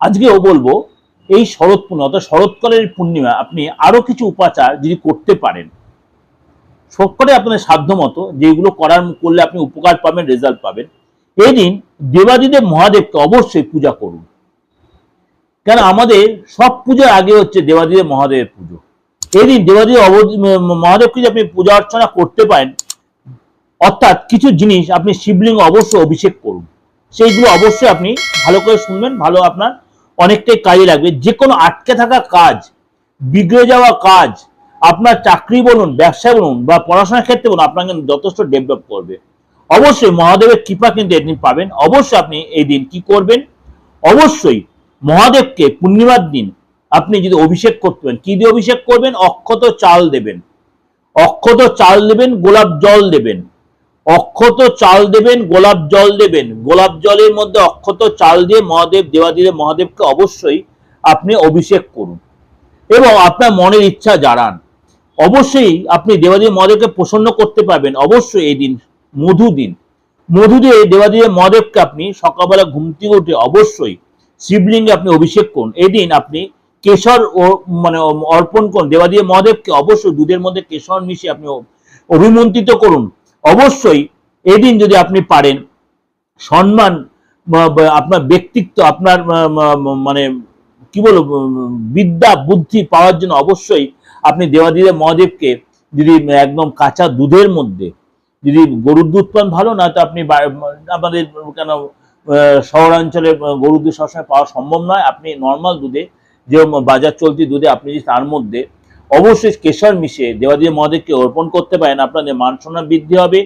আজকেও বলব, এই শরৎ পূর্ণিমা অর্থাৎ শরৎকালের পূর্ণিমা আপনি আরও কিছু উপাচার যদি করতে পারেন সবকটাই আপনাদের সাধ্য মতো যেগুলো করার, করলে আপনি উপকার পাবেন রেজাল্ট পাবেন। এই দিন দেবাদিদেব মহাদেবকে অবশ্যই পূজা করুন। কেন আমাদের সব পূজার আগে হচ্ছে দেবাদিদেব মহাদেবের পুজো। এই দিন দেবাদিদেব মহাদেবকে যদি আপনি পূজা অর্চনা করতে পারেন, অর্থাৎ কিছু জিনিস আপনি শিবলিঙ্গ অবশ্যই অভিষেক করুন। সেইগুলো অবশ্যই আপনি ভালো করে শুনবেন, ভালো আপনার অনেকটাই কাজে লাগবে। যে কোনো আটকে থাকা কাজ, বিগড়ে যাওয়া কাজ, আপনার চাকরি বলুন ব্যবসা বলুন বা পড়াশোনার ক্ষেত্রে বলুন আপনাকে যথেষ্ট ডেভেলপ করবে। অবশ্যই মহাদেবের কৃপা কিন্তু এদিন পাবেন। অবশ্যই আপনি এই দিন কি করবেন? অবশ্যই মহাদেবকে পূর্ণিমার দিন আপনি যদি অভিষেক করতে পারেন, কি দিয়ে অভিষেক করবেন? অক্ষত চাল দেবেন। অক্ষত চাল দেবেন, গোলাপ জল দেবেন। অক্ষত চাল দেবেন, গোলাপ জল দেবেন। গোলাপ জলের মধ্যে অক্ষত চাল দিয়ে মহাদেব, দেবাদিদেব, মহাদেবকে অবশ্যই আপনি অভিষেক করুন। এবং আপনার মনের ইচ্ছা জানান। অবশ্যই আপনি দেবাদেব মহাদেবকে প্রসন্ন করতে পারবেন। অবশ্যই এই দিন, মধু দিন। মধু দিয়ে দেবাদেব মহাদেবকে আপনি সকালবেলা ঘুম থেকে উঠে অবশ্যই শিবলিঙ্গে আপনি অভিষেক করুন। এই দিন আপনি কেশর ও মানে অর্পণ করুন। দেবাদেব মহাদেবকে অবশ্যই দুধের মধ্যে কেশর মিশিয়ে আপনি অভিমন্ত্রিত করুন। অবশ্যই এদিন যদি আপনি পারেন, সম্মান আপনার ব্যক্তিত্ব, আপনার মানে কি বলব বিদ্যা, বুদ্ধি পাওয়ার জন্য অবশ্যই আপনি দেবাদিদেব মহাদেবকে যদি একদম কাঁচা দুধের মধ্যে, যদি গরুর দুধ পান, ভালো না তো আপনি আমাদের কেন শহরাঞ্চলে গরুর দুধ সবসময় পাওয়া সম্ভব নয়। আপনি নর্মাল দুধে যে বাজার চলতি দুধে আপনি যদি তার মধ্যে অবশ্যই কেশর মিশিয়ে দেবাদিদেব মহাদেবকে অর্পণ করতে পারেন। আপনাদের মান সম্মান বৃদ্ধি হবে,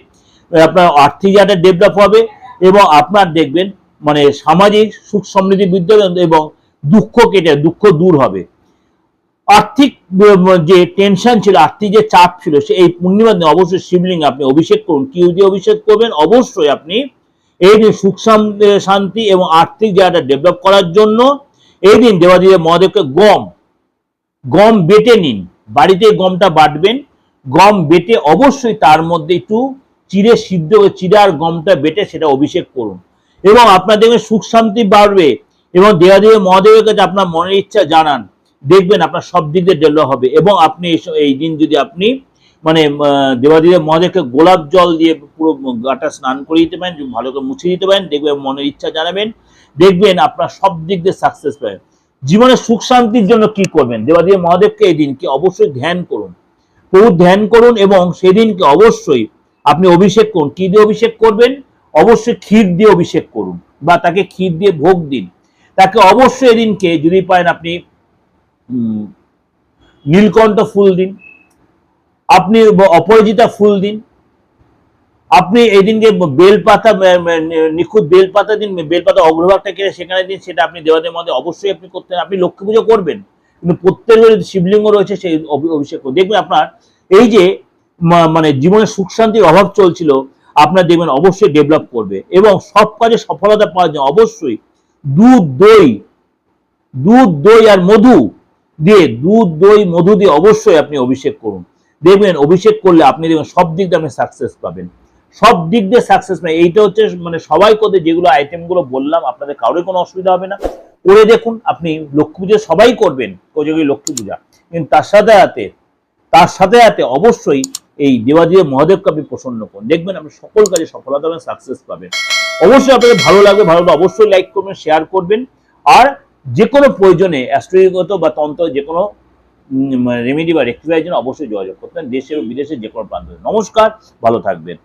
আপনার আর্থিক জায়গাটা ডেভেলপ হবে এবং আপনার দেখবেন মানে সামাজিক সুখ সমৃদ্ধি বৃদ্ধি হবে এবং দুঃখ কেটে, দুঃখ দূর হবে। আর্থিক, যে টেনশন ছিল, আর্থিক যে চাপ ছিল, সে এই পূর্ণিমার দিনে অবশ্যই শিবলিঙ্গ আপনি অভিষেক করুন। কি দিয়ে অভিষেক করবেন? অবশ্যই আপনি এই দিন সুখ শান্তি এবং আর্থিক জায়গাটা ডেভেলপ করার জন্য এই দিন দেবাদিদেব মহাদেবকে গম গম বেটে নিন। বাড়িতে গমটা বাটবেন। গম বেটে অবশ্যই তার মধ্যে একটু চিড়ে সিদ্ধ চিড়ে আর গমটা বেটে সেটা অভিষেক করুন। এবং আপনার দেখবেন সুখ শান্তি বাড়বে এবং দেবাদেব মহাদেবের কাছে আপনার মনের ইচ্ছা জানান। দেখবেন আপনার সব দিক দিয়ে ডেভেলপ হবে এবং আপনি এই- দিন যদি আপনি মানে দেবাদেব মহাদেবকে গোলাপ জল দিয়ে পুরো গাটা স্নান করে দিতে পারেন ভালো করে মুছে দিতে পারেন, দেখবেন মনের ইচ্ছা জানাবেন। দেখবেন আপনার সব দিক দিয়ে সাকসেস পাবেন। জীবনে সুখ শান্তির জন্য কি করবেন? দেবাদেব মহাদেবকে এই দিনকে অবশ্যই ধ্যান করুন। প্রভু ধ্যান করুন এবং সেদিনকে অবশ্যই আপনি অভিষেক করুন। কি দিয়ে অভিষেক করবেন? অবশ্যই ক্ষীর দিয়ে অভিষেক করুন বা তাকে ক্ষীর দিয়ে ভোগ দিন। তাকে অবশ্যই এদিনকে যদি পারেন আপনি নীলকণ্ঠ ফুল দিন। আপনি অপরাজিতা ফুল দিন। আপনি এই দিনকে বেলপাতা নিখুঁত বেলপাতা দিন, বেলপাতা অগ্রভাগটা কেটে সেখানে দিন, সেটা আপনি দেওয়াদের মধ্যে অবশ্যই আপনি করতে আপনি লক্ষ্মী পুজো করবেন, কিন্তু প্রত্যেকের শিবলিঙ্গ রয়েছে সেই অভি- অভিষেক। দেখবেন আপনার এই যে মানে জীবনে সুখ শান্তির অভাব চলছিল, আপনার দেখবেন অবশ্যই ডেভেলপ করবে এবং সব কাজে সফলতা পাওয়ার জন্য অবশ্যই দুধ, দই দুধ, দই আর মধু দিয়ে, দুধ, দই, মধু দিয়ে অবশ্যই আপনি অভিষেক করুন। দেখবেন অভিষেক করলে আপনি দেখবেন সব দিক দিয়ে আপনি সাকসেস পাবেন। সব দিক দিয়ে সাকসেস পাবেন এইটা হচ্ছে মানে সবাই করতে যেগুলো আইটেমগুলো বললাম, আপনাদের কারোর কোনো অসুবিধা হবে না। করে দেখুন, আপনি লক্ষ্মী পুজো সবাই করবেন কোজগী লক্ষ্মী পূজা। কিন্তু তার সাথে সাথে, তার সাথে সাথে অবশ্যই এই দেবাদেব মহাদেবকে আপনি প্রসন্ন করুন। দেখবেন আপনি সকল কাজে সফলতা পাবেন সাকসেস পাবেন। অবশ্যই আপনাদের ভালো লাগবে, ভালো অবশ্যই লাইক করবেন শেয়ার করবেন। আর যে কোনো প্রয়োজনে অ্যাস্ট্রোলজিগত বা তন্ত্র যে কোনো রেমেডি বা রেক্টিফাইয়ের জন্য অবশ্যই যোগাযোগ করতেন দেশে এবং বিদেশে যে কোনো প্রান্ত। নমস্কার, ভালো থাকবেন।